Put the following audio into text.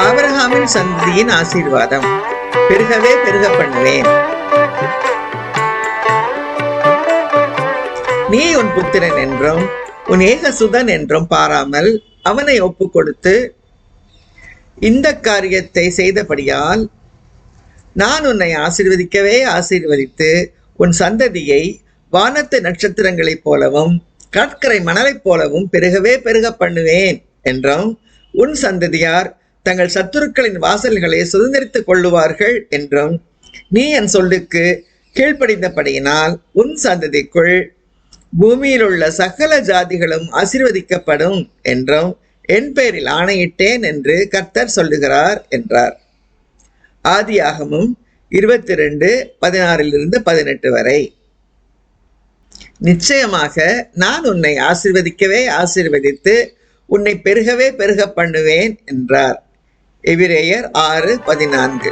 ஆபரகாமின் சந்ததியின் ஆசீர்வாதம். பெருகவே பெருக பண்ணுவேன் நீ உன் புத்திரன் என்றும் உன் ஏகசுதன் என்றும் பாராமல் அவனை ஒப்பு கொடுத்து இந்த காரியத்தை செய்தபடியால் நான் உன்னை ஆசீர்வதிக்கவே ஆசீர்வதித்து உன் சந்ததியை வானத்து நட்சத்திரங்களைப் போலவும் கடற்கரை மணலைப் போலவும் பெருகவே பெருக பண்ணுவேன் என்றும் உன் சந்ததியார் தங்கள் சத்துருக்களின் வாசல்களை சுதந்திரித்துக் கொள்ளுவார்கள் என்றும் நீ என் சொல்லுக்கு கீழ்ப்படிந்தபடியினால் உன் சந்ததிக்குள் பூமியில் உள்ள சகல ஜாதிகளும் ஆசிர்வதிக்கப்படும் என்றும் என் பெயரில் ஆணையிட்டேன் என்று கர்த்தர் சொல்லுகிறார் என்றார். ஆதியாகமும் இருபத்தி ரெண்டு பதினாறிலிருந்து பதினெட்டு வரை. நிச்சயமாக நான் உன்னை ஆசிர்வதிக்கவே ஆசிர்வதித்து உன்னை பெருகவே பெருக பண்ணுவேன் என்றார். எபிரேயர் ஆறு பதினான்கு.